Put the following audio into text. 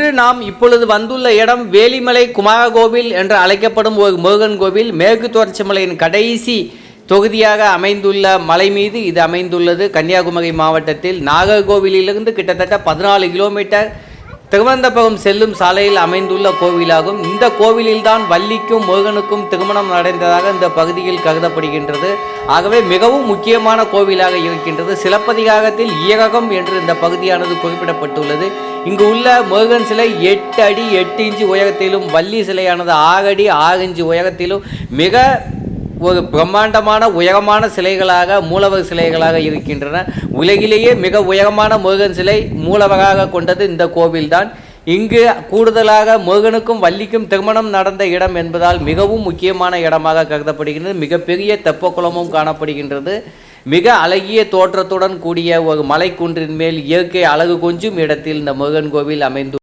இன்று நாம் இப்பொழுது வந்துள்ள இடம் வேலிமலை குமாரகோவில் என்று அழைக்கப்படும் ஒரு முருகன் கோவில் மேற்கு தொடர்ச்சி மலையின் கடைசி தொகுதியாக அமைந்துள்ள மலை மீது இது அமைந்துள்ளது. கன்னியாகுமரி மாவட்டத்தில் நாகர்கோவிலிலிருந்து கிட்டத்தட்ட பதினாலு கிலோமீட்டர் திருவனந்தபுரம் செல்லும் சாலையில் அமைந்துள்ள கோவிலாகும். இந்த கோவிலில்தான் வள்ளிக்கும் முருகனுக்கும் திருமணம் நடந்ததாக இந்த பகுதியில் கருதப்படுகின்றது. ஆகவே மிகவும் முக்கியமான கோவிலாக இருக்கின்றது. சிலப்பதிகாரத்தில் ஈரகம் என்று இந்த பகுதியானது குறிப்பிடப்பட்டுள்ளது. இங்கு உள்ள முருகன் சிலை எட்டு அடி எட்டு இன்ச்சு உயரத்திலும் வள்ளி சிலையானது ஆறு அடி ஆறு இன்ச்சு உயரத்திலும் மிக ஒரு பிரம்மாண்டமான உயரமான சிலைகளாக மூலவர் சிலைகளாக இருக்கின்றன. உலகிலேயே மிக உயரமான முருகன் சிலை மூலவராக கொண்டது இந்த கோவில்தான். இங்கு கூடுதலாக முருகனுக்கும் வள்ளிக்கும் திருமணம் நடந்த இடம் என்பதால் மிகவும் முக்கியமான இடமாக கருதப்படுகின்றது. மிகப்பெரிய தெப்பக்குளமும் காணப்படுகின்றது. மிக அழகிய தோற்றத்துடன் கூடிய ஒரு மலைக்குன்றின் மேல் இயற்கை அழகு கொஞ்சும் இடத்தில் இந்த முருகன் கோவில் அமைந்து